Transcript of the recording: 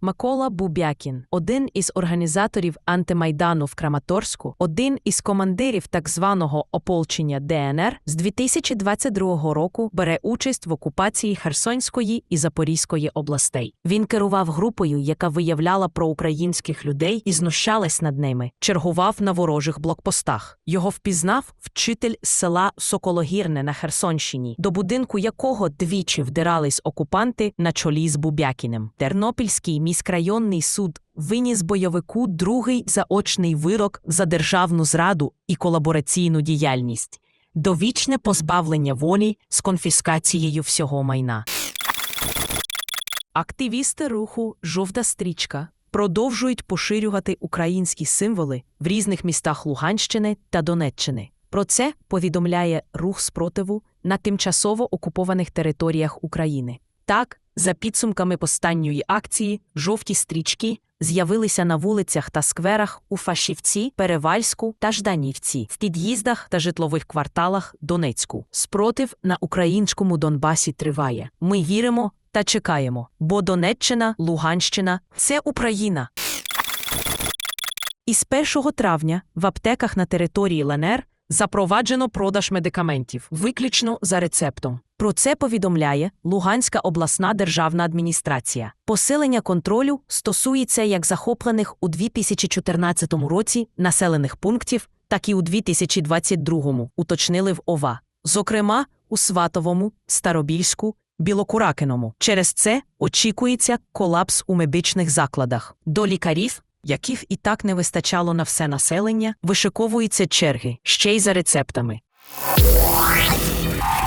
Микола Бубякін, один із організаторів антимайдану в Краматорську, один із командирів так званого ополчення ДНР, з 2022 року бере участь в окупації Херсонської і Запорізької областей. Він керував групою, яка виявляла проукраїнських людей і знущалась над ними, чергував на ворожих блокпостах. Його впізнав вчитель села Сокологірне на Херсонщині, до будинку якого двічі вдирались окупанти на чолі з Бубякіним. Тернопільський міськрайонний суд виніс бойовику другий заочний вирок за державну зраду і колабораційну діяльність. Довічне позбавлення волі з конфіскацією всього майна. Активісти руху Жовта стрічка продовжують поширювати українські символи в різних містах Луганщини та Донеччини. Про це повідомляє рух спротиву на тимчасово окупованих територіях України. Так, за підсумками останньої акції, жовті стрічки з'явилися на вулицях та скверах у Фашівці, Перевальську та Жданівці, в під'їздах та житлових кварталах Донецьку. Спротив на українському Донбасі триває. Ми віримо та чекаємо, бо Донеччина, Луганщина це Україна. Із 1 травня в аптеках на території ЛНР запроваджено продаж медикаментів виключно за рецептом. Про це повідомляє Луганська обласна державна адміністрація. Посилення контролю стосується як захоплених у 2014 році населених пунктів, так і у 2022, уточнили в ОВА. Зокрема, у Сватовому, Старобільську, Білокуракиному. Через це очікується колапс у медичних закладах. До лікарів, яких і так не вистачало на все населення, вишиковуються черги ще й за рецептами.